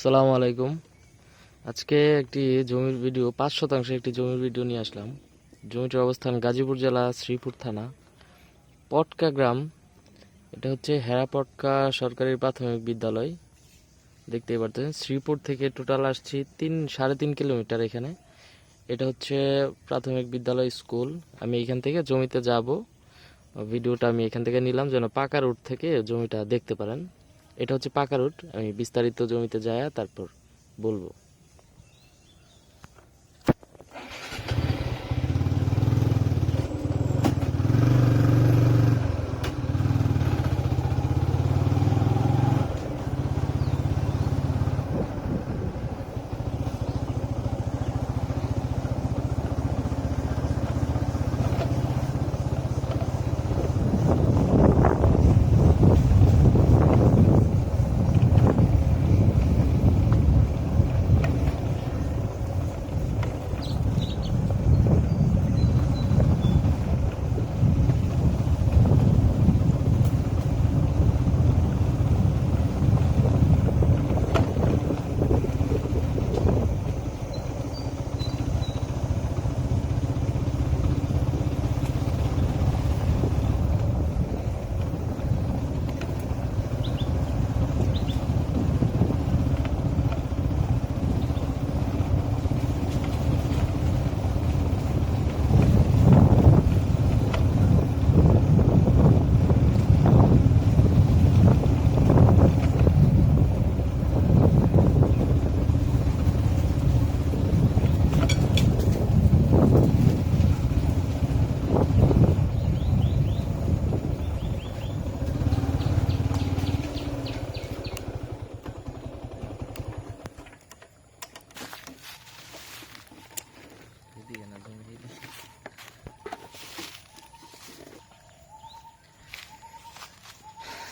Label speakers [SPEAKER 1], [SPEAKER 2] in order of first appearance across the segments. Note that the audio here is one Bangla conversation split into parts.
[SPEAKER 1] আসসালামু আলাইকুম। আজকে একটি জমির ভিডিও, পাঁচ শতাংশ একটি জমির ভিডিও নিয়ে আসলাম। জমিটির অবস্থান গাজীপুর জেলা, শ্রীপুর থানা। পটকা গ্রাম, এটা হচ্ছে হেরা পটকা সরকারি প্রাথমিক বিদ্যালয়। দেখতেই পারতেন শ্রীপুর থেকে টোটাল আসছি তিন, সাড়ে তিন কিলোমিটার এখানে। এটা হচ্ছে প্রাথমিক বিদ্যালয় স্কুল। আমি এখান থেকে জমিতে যাব। ভিডিওটা আমি এখান থেকে নিলাম, যেন পাকা রোড থেকে জমিটা দেখতে পারেন। এটা হচ্ছে পাকা রুট আমি বিস্তারিত জমিতে যায়া তারপর বলব।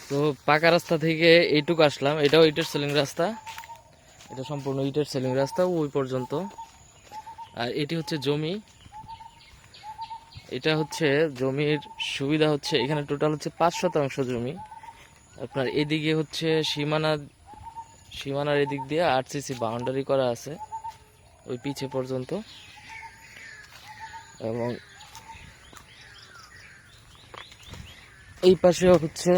[SPEAKER 1] তো পাকা রাস্তা থেকে এইটুকু আসলাম। এটাও ইটের সেলিং রাস্তা। এটা সম্পূর্ণ ইটের সেলিং রাস্তা, ওই পর্যন্ত। আর এটি হচ্ছে জমি। এটা হচ্ছে জমির সুবিধা হচ্ছে, এখানে টোটাল হচ্ছে পাঁচ শতাংশ জমি। আপনার এদিকে হচ্ছে সীমানা, সীমানার এদিক দিয়ে আরসিসি বাউন্ডারি করা আছে, ওই পিছে পর্যন্ত। এবং এই পাশেও হচ্ছে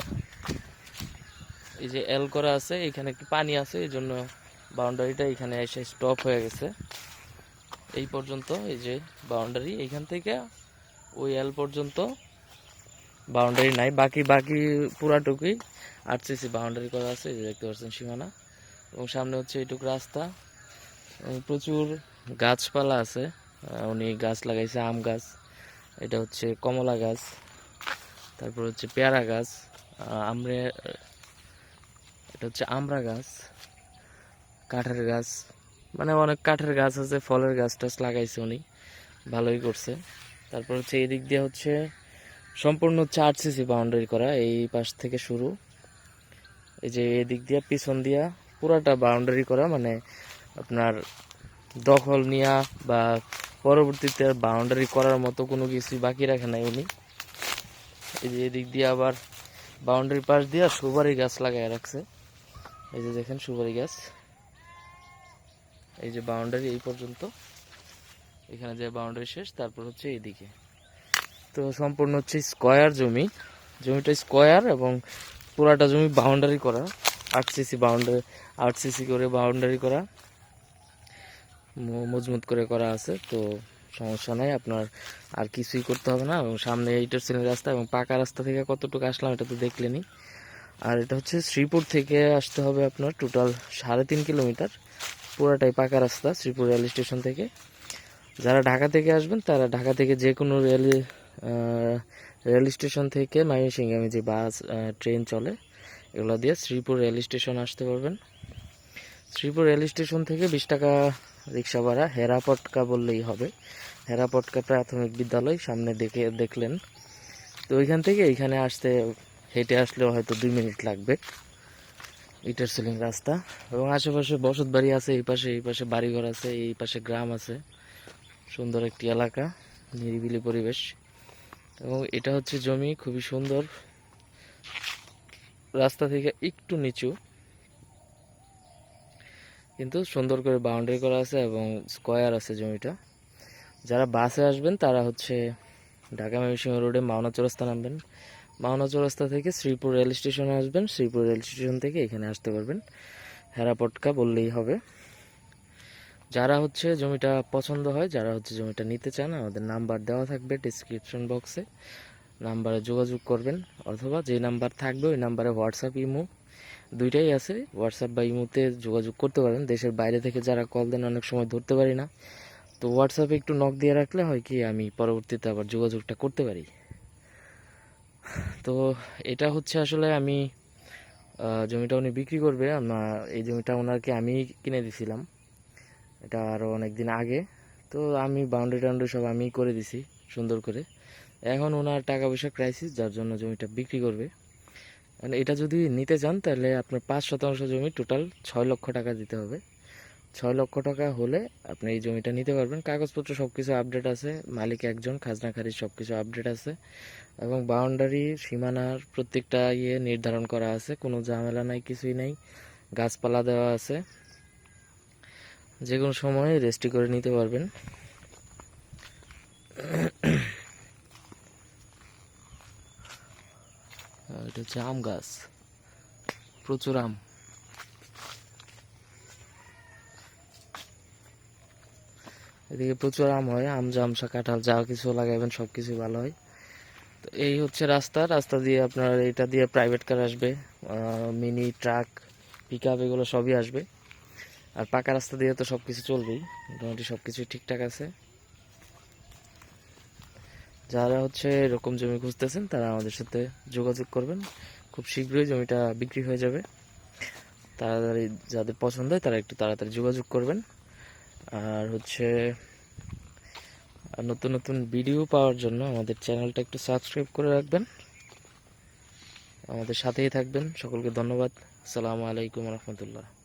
[SPEAKER 1] এই যে এল করা আছে, এখানে একটু পানি আছে, এই জন্য বাউন্ডারিটা এখানে এসে স্টপ হয়ে গেছে। এই পর্যন্ত এই যে বাউন্ডারি এইখান থেকে ওই এল পর্যন্ত বাউন্ডারি নাই। বাকি বাকি পুরাটুকুই আরসিসি বাউন্ডারি করা আছে দেখতে পাচ্ছেন সীমানা। এবং সামনে হচ্ছে এইটুকু রাস্তা। প্রচুর গাছপালা আছে। উনি গাছ লাগাইছে, আম গাছ। এটা হচ্ছে কমলা গাছ, তারপর হচ্ছে পেয়ারা গাছ আমরে, এটা হচ্ছে আমড়া গাছ, কাঠের গাছ মানে অনেক কাঠের গাছ আছে, ফলের গাছ টাছ লাগাইছে উনি, ভালোই করছে। তারপর হচ্ছে এই দিক দিয়ে হচ্ছে সম্পূর্ণ হচ্ছে আরসিসি বাউন্ডারি করা, এই পাশ থেকে শুরু। এই যে এদিক দিয়ে, পিছন দিয়া পুরাটা বাউন্ডারি করা মানে আপনার দখল নিয়া বা পরবর্তীতে আর বাউন্ডারি করার মতো কোনো কিছুই বাকি রাখে নাই উনি। এই যে এদিক দিয়ে আবার বাউন্ডারি পাশ দিয়ে আর সুপারি গাছ লাগায় রাখছে। এই যে দেখেন সুপারি গাছ। এই যে বাউন্ডারি এই পর্যন্ত। এখানে যে বাউন্ডারি শেষ, তারপর হচ্ছে এইদিকে। তো সম্পূর্ণ হচ্ছে স্কয়ার জমি। জমিটা স্কয়ার এবং পুরাটা জমি বাউন্ডারি করা। আট সিসি বাউন্ডারি আট সিসি করে বাউন্ডারি করা। মজবুত করে করা আছে, তো সমস্যা নাই, আপনার আর কিছুই করতে হবে না। এবং সামনে এইটার সিলের রাস্তা এবং পাকা রাস্তা থেকে কতটুকু আসলাম এটা তো দেখলেনি আর এটা হচ্ছে শ্রীপুর থেকে আসতে হবে আপনার টোটাল সাড়ে তিন কিলোমিটার। পুরাটাই পাকা রাস্তা শ্রীপুর রেল স্টেশন থেকে। যারা ঢাকা থেকে আসবেন, তারা ঢাকা থেকে যে কোনো রেল রেল স্টেশন থেকে ময়মনসিংহে যে বাস ট্রেন চলে, এগুলো দিয়ে শ্রীপুর রেল স্টেশন আসতে পারবেন। শ্রীপুর রেল স্টেশন থেকে বিশ টাকা রিক্সা ভাড়া হেরাপটকা বললেই হবে। হেরাপটকা প্রাথমিক বিদ্যালয়, সামনে দেখে দেখলেন। তো ওইখান থেকে এইখানে আসতে, হেঁটে আসলেও হয়তো দুই মিনিট লাগবে। ইটার সিলিং রাস্তা এবং আশেপাশে বসত বাড়ি আছে, এই পাশে এই পাশে বাড়িঘর আছে, এই পাশে গ্রাম আছে। সুন্দর একটি এলাকা, নিরিবিলি পরিবেশ। এবং এটা হচ্ছে জমি, খুবই সুন্দর। রাস্তা থেকে একটু নিচু। কিন্তু সুন্দর করে বাউন্ডারি করা আছে এবং স্কোয়ার আছে জমিটা। যারা বাসে আসবেন, তারা হচ্ছে ঢাকা ময়মনসিংহ রোডে মাওনা চৌরাস্তা নামবেন। মাওনা চৌরাস্তা থেকে শ্রীপুর রেল স্টেশনে আসবেন। শ্রীপুর রেল স্টেশন থেকে এখানে আসতে পারবেন। হেরাপটকা বললেই হবে। যারা হচ্ছে জমিটা পছন্দ হয়, যারা হচ্ছে জমিটা নিতে চান, আমাদের নাম্বার দেওয়া থাকবে ডিসক্রিপশন বক্সে নাম্বারে যোগাযোগ করবেন, অথবা যে নাম্বার থাকবে, ওই নাম্বারে হোয়াটসঅ্যাপ ইমো দুইটাই আছে। হোয়াটসঅ্যাপ বা ইমোতে যোগাযোগ করতে পারেন। দেশের বাইরে থেকে যারা কল দেন, অনেক সময় ধরতে পারি না। তো হোয়াটসঅ্যাপে একটু নক দিয়ে রাখলে হয় কি, আমি পরবর্তীতে আবার যোগাযোগটা করতে পারি। তো এটা হচ্ছে আসলে আমি জমিটা উনি বিক্রি করবে। আমার এই জমিটা ওনাকে আমি কিনে দিছিলাম। এটা আরও অনেক দিন আগে। তো আমি বাউন্ডারি টাউন্ডারি সব আমি করে দিছি, সুন্দর করে। এখন ওনার টাকা পয়সা ক্রাইসিস যার জন্য জমিটা বিক্রি করবে। এটা যদি নিতে চান, তাহলে আপনার পাঁচ শতাংশ জমি টোটাল ছয় লক্ষ টাকা দিতে হবে। ছয় লক্ষ টাকা হলে আপনি এই জমিটা নিতে পারবেন। কাগজপত্র সব কিছু আপডেট আছে, মালিক একজন খাজনাখারির সব কিছু আপডেট আছে এবং বাউন্ডারি সীমানার প্রত্যেকটা ইয়ে নির্ধারণ করা আছে, কোনো ঝামেলা নাই, কিছুই নাই। গাছপালা দেওয়া আছে। যে কোনো সময় রেস্টি করে নিতে পারবেন। এটা হচ্ছে আম গাছ। প্রচুর আম। এদিকে প্রচুর আম হয়, আম জামসা কাঁঠাল, যা কিছু লাগাইবেন সব কিছু ভালো হয়। তো এই হচ্ছে রাস্তা। রাস্তা দিয়ে আপনার এটা দিয়ে প্রাইভেট কার আসবে। মিনি ট্রাক পিক আপ এগুলো সবই আসবে। আর পাকা রাস্তা দিয়ে তো সব কিছু চলবেই। মোটামুটি সব কিছুই ঠিকঠাক আছে। যারা হচ্ছে এরকম জমি খুঁজতেছেন, তারা আমাদের সাথে যোগাযোগ করবেন। খুব শীঘ্রই জমিটা বিক্রি হয়ে যাবে। তাড়াতাড়ি যাদের পছন্দ হয়, তারা একটু তাড়াতাড়ি যোগাযোগ করবেন। আর হচ্ছে, নতুন নতুন ভিডিও পাওয়ার জন্য আমাদের চ্যানেলটা একটু সাবস্ক্রাইব করে রাখবেন। আমাদের সাথেই থাকবেন। সকলকে ধন্যবাদ। আসসালামু আলাইকুম রহমতুল্লাহ।